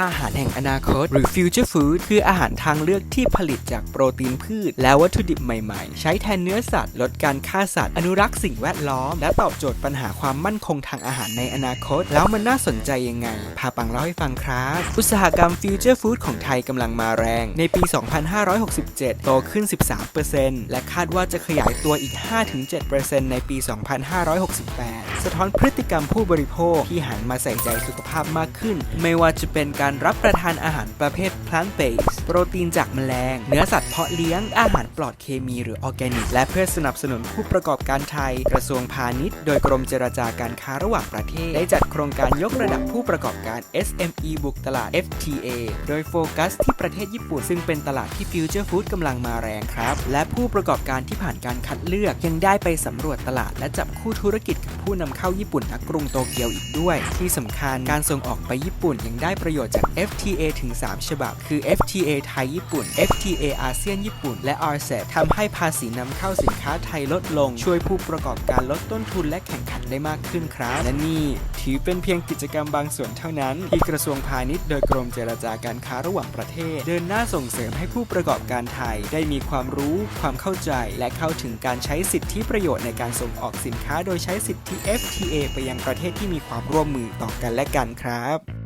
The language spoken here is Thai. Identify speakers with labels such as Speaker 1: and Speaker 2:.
Speaker 1: อาหารแห่งอนาคต หรือ Future Food คืออาหารทางเลือกที่ผลิตจากโปรตีนพืช และวัตถุดิบใหม่ๆ ใช้แทนเนื้อสัตว์ ลดการฆ่าสัตว์ อนุรักษ์สิ่งแวดล้อม และตอบโจทย์ปัญหาความมั่นคงทางอาหารในอนาคต แล้วมันน่าสนใจยังไง พาปังเล่าให้ฟังครับอุตสาหกรรม Future Food ของไทยกำลังมาแรง ในปี 2567 โตขึ้น 13%และคาดว่าจะขยายตัวอีก 5-7%ในปี 2568 สะท้อนพฤติกรรมผู้บริโภคที่หันมาใส่ใจสุขภาพมากขึ้น ไม่ว่าจะเป็นการรับประทานอาหารประเภท plant based โปรตีนจากแมลง เนื้อสัตว์เพาะเลี้ยงอาหารปลอดเคมีหรือออร์แกนิก และเพื่อสนับสนุนผู้ประกอบการไทย กระทรวงพาณิชย์ โดยกรมเจรจาการค้าระหว่างประเทศ ได้จัดโครงการยกระดับผู้ประกอบการ SME บุกตลาด FTA โดยโฟกัสที่ประเทศญี่ปุ่นซึ่งเป็นตลาดที่ Future Food กำลังมาแรงครับ และผู้ประกอบการที่ผ่านการคัดเลือกยังได้ไปสำรวจตลาด และจับคู่ธุรกิจกับผู้นำเข้าญี่ปุ่นณกรุงโตเกียวอีกด้วย ที่สำคัญการส่งออกไปญี่ปุ่นยังได้ประโยชน์ชน์จาก FTA ถึง 3 ฉบับ คือ FTA ไทยญี่ปุ่น FTA อาเซียนญี่ปุ่น และ RCEP ทำให้ภาษีนำเข้าสินค้าไทยลดลง ช่วยผู้ประกอบการลดต้นทุนและแข่งขันได้มากขึ้นครับ และนี่ถือเป็นเพียงกิจกรรมบางส่วนเท่านั้น ที่กระทรวงพาณิชย์โดยกรมเจรจาการค้าระหว่างประเทศ เดินหน้าส่งเสริมให้ผู้ประกอบการไทยได้มีความรู้ ความเข้าใจ และเข้าถึงการใช้สิทธิประโยชน์ในการส่งออกสินค้า โดยใช้สิทธิ FTA ไปยังประเทศที่มีความร่วมมือต่อกันและกันครับ